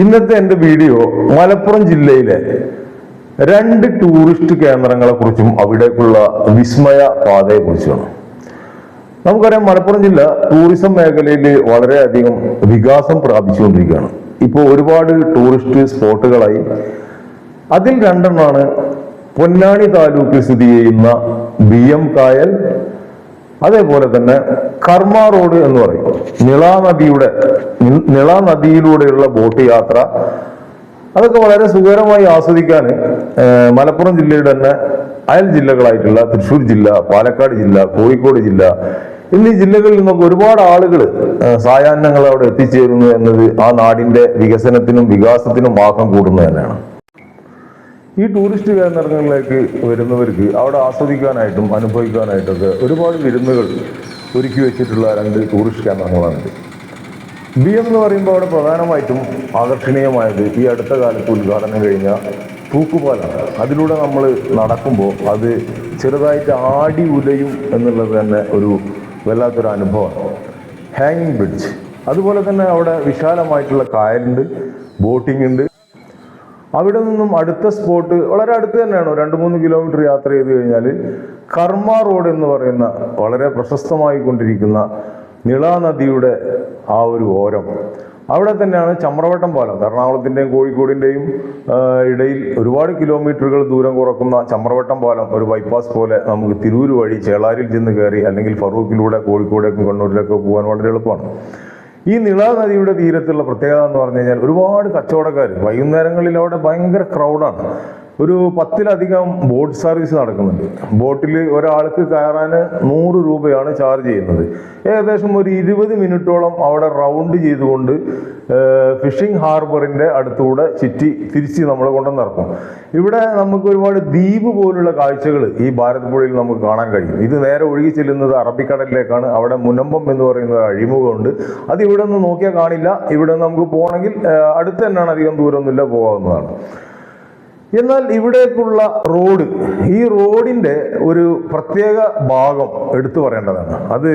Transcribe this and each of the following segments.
ഇന്നത്തെ എന്റെ വീഡിയോ മലപ്പുറം ജില്ലയിലെ രണ്ട് ടൂറിസ്റ്റ് കേന്ദ്രങ്ങളെ കുറിച്ചും അവിടേക്കുള്ള വിസ്മയ പാതയെ കുറിച്ചുമാണ്. നമുക്കറിയാം മലപ്പുറം ജില്ല ടൂറിസം മേഖലയിൽ വളരെയധികം വികാസം പ്രാപിച്ചുകൊണ്ടിരിക്കുകയാണ്. ഇപ്പോൾ ഒരുപാട് ടൂറിസ്റ്റ് സ്പോട്ടുകളായി. അതിൽ രണ്ടെണ്ണമാണ് പൊന്നാനി താലൂക്കിൽ സ്ഥിതി ചെയ്യുന്ന ബി എം കായൽ അതേപോലെ തന്നെ കർമ്മ റോഡ് എന്ന് പറയും. നിള നദിയുടെ നിള നദിയിലൂടെയുള്ള ബോട്ട് യാത്ര. അതൊക്കെ വളരെ സുഖകരമായി ആസ്വദിക്കാൻ മലപ്പുറം ജില്ലയുടെ തന്നെ അയൽ ജില്ലകളായിട്ടുള്ള തൃശ്ശൂർ ജില്ല പാലക്കാട് ജില്ല കോഴിക്കോട് ജില്ല എന്നീ ജില്ലകളിൽ നിന്നൊക്കെ ഒരുപാട് ആളുകൾ സായാഹ്നങ്ങൾ അവിടെ എത്തിച്ചേരുന്നു എന്നത് ആ നാടിന്റെ വികസനത്തിനും വികാസത്തിനും ആക്കം കൂടുന്നത് തന്നെയാണ്. ഈ ടൂറിസ്റ്റ് കേന്ദ്രങ്ങളിലേക്ക് വരുന്നവർക്ക് അവിടെ ആസ്വദിക്കാനായിട്ടും അനുഭവിക്കാനായിട്ടൊക്കെ ഒരുപാട് വിരുന്നുകൾ ഒരുക്കി വെച്ചിട്ടുള്ള രണ്ട് ടൂറിസ്റ്റ് കേന്ദ്രങ്ങളാണിത്. ബി എം എന്ന് പറയുമ്പോൾ അവിടെ പ്രധാനമായിട്ടും ആകർഷണീയമായത് ഈ അടുത്ത കാലത്ത് ഉദ്ഘാടനം കഴിഞ്ഞ തൂക്കുപാലാണ്. അതിലൂടെ നമ്മൾ നടക്കുമ്പോൾ അത് ചെറുതായിട്ട് ആടി ഉലയും എന്നുള്ളത് തന്നെ ഒരു വല്ലാത്തൊരു അനുഭവമാണ്. ഹാങ്ങിങ് ബ്രിഡ്ജ് അതുപോലെ തന്നെ അവിടെ വിശാലമായിട്ടുള്ള കായലുണ്ട് ബോട്ടിംഗ് ഉണ്ട് അവിടെ നിന്നും അടുത്ത സ്പോട്ട് വളരെ അടുത്ത് തന്നെയാണ്. രണ്ട് മൂന്ന് കിലോമീറ്റർ യാത്ര ചെയ്ത് കഴിഞ്ഞാൽ കർമ്മ റോഡ് എന്ന് പറയുന്ന വളരെ പ്രശസ്തമായി കൊണ്ടിരിക്കുന്ന നിള നദിയുടെ ആ ഒരു ഓരം. അവിടെ തന്നെയാണ് ചമ്രവട്ടം പാലം. എറണാകുളത്തിന്റെയും കോഴിക്കോടിന്റെയും ഇടയിൽ ഒരുപാട് കിലോമീറ്ററുകൾ ദൂരം കുറക്കുന്ന ചമ്രവട്ടം പാലം ഒരു ബൈപ്പാസ് പോലെ നമുക്ക് തിരൂർ വഴി ചേളാരിൽ ചെന്ന് കയറി അല്ലെങ്കിൽ ഫറൂഖിലൂടെ കോഴിക്കോടേക്കും കണ്ണൂരിലേക്കും പോകാൻ വളരെ എളുപ്പമാണ്. ഈ നിള നദിയുടെ തീരത്തുള്ള പ്രത്യേകത എന്ന് പറഞ്ഞു കഴിഞ്ഞാൽ ഒരുപാട് കച്ചവടക്കാർ വൈകുന്നേരങ്ങളിൽ അവിടെ ഭയങ്കര ക്രൗഡാണ് ഒരു പത്തിലധികം ബോട്ട് സർവീസ് നടക്കുന്നുണ്ട്. ബോട്ടിൽ ഒരാൾക്ക് കയറാൻ നൂറ് രൂപയാണ് ചാർജ് ചെയ്യുന്നത്. ഏകദേശം ഒരു ഇരുപത് മിനിറ്റോളം അവിടെ റൗണ്ട് ചെയ്തുകൊണ്ട് ഫിഷിംഗ് ഹാർബറിന്റെ അടുത്തൂടെ ചുറ്റി തിരിച്ച് നമ്മളെ കൊണ്ടുവന്നിറക്കും. ഇവിടെ നമുക്ക് ഒരുപാട് ദ്വീപ് പോലുള്ള കാഴ്ചകൾ ഈ ഭാരത് പുഴയിൽ നമുക്ക് കാണാൻ കഴിയും. ഇത് നേരെ ഒഴുകി ചെല്ലുന്നത് അറബിക്കടലിലേക്കാണ്. അവിടെ മുനമ്പം എന്ന് പറയുന്ന അഴിമുഖമുണ്ട്. അത് ഇവിടെ നിന്ന് നോക്കിയാൽ കാണില്ല. ഇവിടെ നമുക്ക് പോകണമെങ്കിൽ അടുത്ത് തന്നെയാണ് അധികം ദൂരമൊന്നുമില്ല പോകാവുന്നതാണ്. എന്നാൽ ഇവിടേക്കുള്ള റോഡ് ഈ റോഡിന്റെ ഒരു പ്രത്യേക ഭാഗം എടുത്തു പറയേണ്ടതാണ്. അത്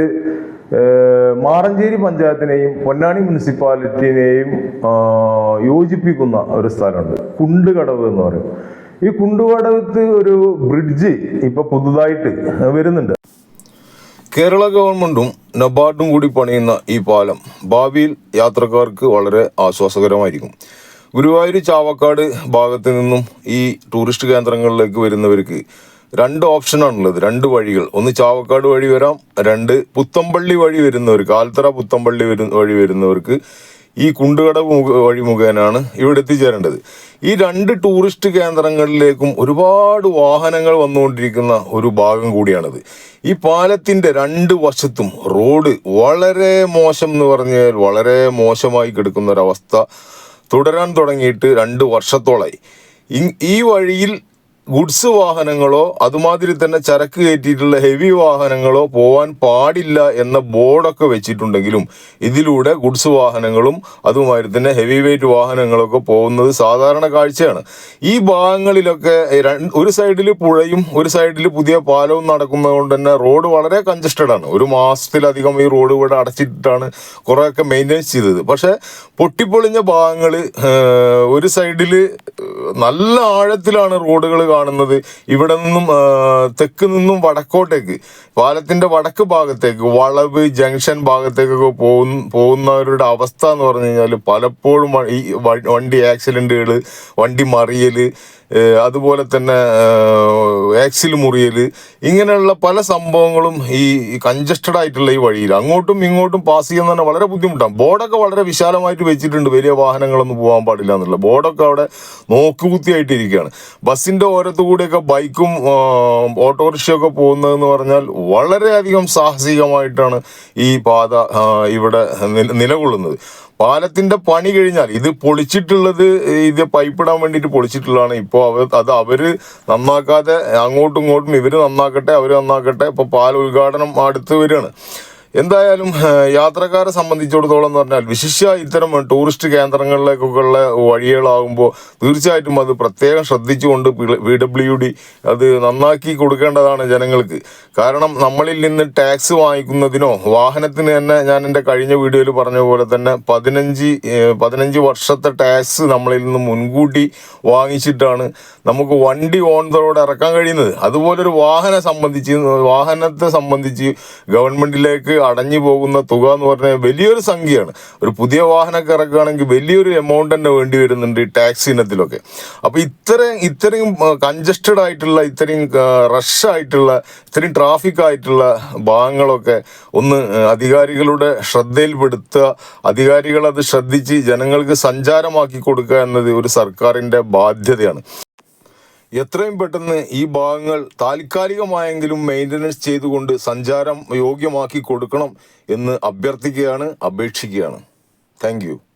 മാറഞ്ചേരി പഞ്ചായത്തിനെയും പൊന്നാനി മുനിസിപ്പാലിറ്റിനെയും യോജിപ്പിക്കുന്ന ഒരു സ്ഥലമുണ്ട്. കുണ്ടുകടവ് എന്ന് പറയും. ഈ കുണ്ടുകടവത്ത് ഒരു ബ്രിഡ്ജ് ഇപ്പൊ പുതുതായിട്ട് വരുന്നുണ്ട്. കേരള ഗവൺമെന്റും നബാർഡും കൂടി പണിയുന്ന ഈ പാലം ഭാവിയിൽ യാത്രക്കാർക്ക് വളരെ ആശ്വാസകരമായിരിക്കും. ഗുരുവായൂർ ചാവക്കാട് ഭാഗത്ത് നിന്നും ഈ ടൂറിസ്റ്റ് കേന്ദ്രങ്ങളിലേക്ക് വരുന്നവർക്ക് രണ്ട് ഓപ്ഷനാണുള്ളത് രണ്ട് വഴികൾ. ഒന്ന് ചാവക്കാട് വഴി വരാം. രണ്ട് പുത്തമ്പള്ളി വഴി വരുന്നവർക്ക് ആൽത്തറ പുത്തമ്പള്ളി വരുന്ന വഴി വരുന്നവർക്ക് ഈ കുണ്ടുകട വഴി മുഖേനാണ് ഇവിടെ എത്തിച്ചേരേണ്ടത്. ഈ രണ്ട് ടൂറിസ്റ്റ് കേന്ദ്രങ്ങളിലേക്കും ഒരുപാട് വാഹനങ്ങൾ വന്നുകൊണ്ടിരിക്കുന്ന ഒരു ഭാഗം കൂടിയാണിത്. ഈ പാലത്തിന്റെ രണ്ട് വശത്തും റോഡ് വളരെ മോശം എന്ന് പറഞ്ഞാൽ വളരെ മോശമായി കിടക്കുന്ന ഒരവസ്ഥ തുടരാൻ തുടങ്ങിയിട്ട് രണ്ട് വർഷത്തോളമായി ഈ വഴിയിൽ ഗുഡ്സ് വാഹനങ്ങളോ അതുമാതിരി തന്നെ ചരക്ക് കയറ്റിയിട്ടുള്ള ഹെവി വാഹനങ്ങളോ പോവാൻ പാടില്ല എന്ന ബോർഡൊക്കെ വെച്ചിട്ടുണ്ടെങ്കിലും ഇതിലൂടെ ഗുഡ്സ് വാഹനങ്ങളും അതുമാതിരി തന്നെ ഹെവി വെയിറ്റ് വാഹനങ്ങളൊക്കെ പോകുന്നത് സാധാരണ കാഴ്ചയാണ്. ഈ ഭാഗങ്ങളിലൊക്കെ ഒരു സൈഡിൽ പുഴയും ഒരു സൈഡിൽ പുതിയ പാലവും നടക്കുന്നത് കൊണ്ട് തന്നെ റോഡ് വളരെ കൺജസ്റ്റഡ് ആണ്. ഒരു മാസത്തിലധികം ഈ റോഡ് ഇവിടെ അടച്ചിട്ടാണ് കുറേയൊക്കെ മെയിന്റെനൻസ് ചെയ്തത്. പക്ഷേ പൊട്ടിപ്പൊളിഞ്ഞ ഭാഗങ്ങൾ ഒരു സൈഡിൽ നല്ല ആഴത്തിലാണ് റോഡുകൾ കാണുന്നത്. ഇവിടെ നിന്നും തെക്ക് നിന്നും വടക്കോട്ടേക്ക് പാലത്തിന്റെ വടക്ക് ഭാഗത്തേക്ക് വളവ് ജംഗ്ഷൻ ഭാഗത്തേക്കൊക്കെ പോകുന്ന പോകുന്നവരുടെ അവസ്ഥ എന്ന് പറഞ്ഞു കഴിഞ്ഞാൽ പലപ്പോഴും ഈ വണ്ടി ആക്സിഡന്റുകൾ വണ്ടി മറിയൽ അതുപോലെ തന്നെ ആക്സിൽ മുറിയൽ ഇങ്ങനെയുള്ള പല സംഭവങ്ങളും ഈ കൺജസ്റ്റഡ് ആയിട്ടുള്ള ഈ വഴിയിൽ. അങ്ങോട്ടും ഇങ്ങോട്ടും പാസ് ചെയ്യാൻ തന്നെ വളരെ ബുദ്ധിമുട്ടാണ്. ബോർഡൊക്കെ വളരെ വിശാലമായിട്ട് വെച്ചിട്ടുണ്ട്. വലിയ വാഹനങ്ങളൊന്നും പോകാൻ പാടില്ല എന്നുള്ള. ബോർഡൊക്കെ അവിടെ നോക്കുകുത്തിയായിട്ടിരിക്കുകയാണ്. ബസ്സിന്റെ ഓരത്തു കൂടിയൊക്കെ ബൈക്കും ഓട്ടോറിക്ഷയൊക്കെ പോകുന്നതെന്ന് പറഞ്ഞാൽ വളരെയധികം സാഹസികമായിട്ടാണ് ഈ പാത ഇവിടെ നില- നിലകൊള്ളുന്നത്. പാലത്തിന്റെ പണി കഴിഞ്ഞാൽ ഇത് പൊളിച്ചിട്ടുള്ളത് ഇത് പൈപ്പിടാൻ വേണ്ടിയിട്ട് പൊളിച്ചിട്ടുള്ളതാണ്. ഇപ്പോൾ അവർ അത് അവർ നന്നാക്കാതെ അങ്ങോട്ടും ഇങ്ങോട്ടും ഇവർ നന്നാക്കട്ടെ അവർ നന്നാക്കട്ടെ ഇപ്പോൾ പാല ഉദ്ഘാടനം അടുത്ത് വരികയാണ്. എന്തായാലും യാത്രക്കാരെ സംബന്ധിച്ചിടത്തോളം എന്ന് പറഞ്ഞാൽ വിശിഷ്യ ഇത്തരം ടൂറിസ്റ്റ് കേന്ദ്രങ്ങളിലേക്കൊക്കെ ഉള്ള വഴികളാകുമ്പോൾ തീർച്ചയായിട്ടും അത് പ്രത്യേകം ശ്രദ്ധിച്ചുകൊണ്ട് പി ഡബ്ല്യു ഡി അത് നന്നാക്കി കൊടുക്കേണ്ടതാണ് ജനങ്ങൾക്ക്. കാരണം നമ്മളിൽ നിന്ന് ടാക്സ് വാങ്ങിക്കുന്നതിനോ വാഹനത്തിന് തന്നെ ഞാൻ എന്റെ കഴിഞ്ഞ വീഡിയോയിൽ പറഞ്ഞ പോലെ തന്നെ പതിനഞ്ച് പതിനഞ്ച് വർഷത്തെ ടാക്സ് നമ്മളിൽ നിന്ന് മുൻകൂട്ടി വാങ്ങിച്ചിട്ടാണ് നമുക്ക് വണ്ടി ഓൺ ദ റോഡ് ഇറക്കാൻ കഴിയുന്നത്. അതുപോലൊരു വാഹനം സംബന്ധിച്ച് വാഹനത്തെ സംബന്ധിച്ച് ഗവൺമെന്റിലേക്ക് അടഞ്ഞു പോകുന്ന തുക എന്ന് പറഞ്ഞാൽ വലിയൊരു സംഖ്യയാണ്. ഒരു പുതിയ വാഹനമൊക്കെ ഇറക്കുകയാണെങ്കിൽ വലിയൊരു എമൗണ്ട് തന്നെ വേണ്ടി വരുന്നുണ്ട് ഈ ടാക്സ് ഇനത്തിലൊക്കെ. അപ്പൊ ഇത്രയും ഇത്രയും കൺജസ്റ്റഡ് ആയിട്ടുള്ള ഇത്രയും റഷ് ആയിട്ടുള്ള ഇത്രയും ട്രാഫിക് ആയിട്ടുള്ള ഭാഗങ്ങളൊക്കെ ഒന്ന് അധികാരികളുടെ ശ്രദ്ധയിൽപ്പെടുത്തുക അധികാരികൾ അത് ശ്രദ്ധിച്ച് ജനങ്ങൾക്ക് സഞ്ചാരമാക്കി കൊടുക്കുക എന്നത് ഒരു സർക്കാരിന്റെ ബാധ്യതയാണ്. എത്രയും പെട്ടെന്ന് ഈ ഭാഗങ്ങൾ താൽക്കാലികമായെങ്കിലും മെയിന്റനൻസ് ചെയ്തുകൊണ്ട് സഞ്ചാരം യോഗ്യമാക്കി കൊടുക്കണം എന്ന് അഭ്യർത്ഥിക്കുകയാണ് അപേക്ഷിക്കുകയാണ്. താങ്ക്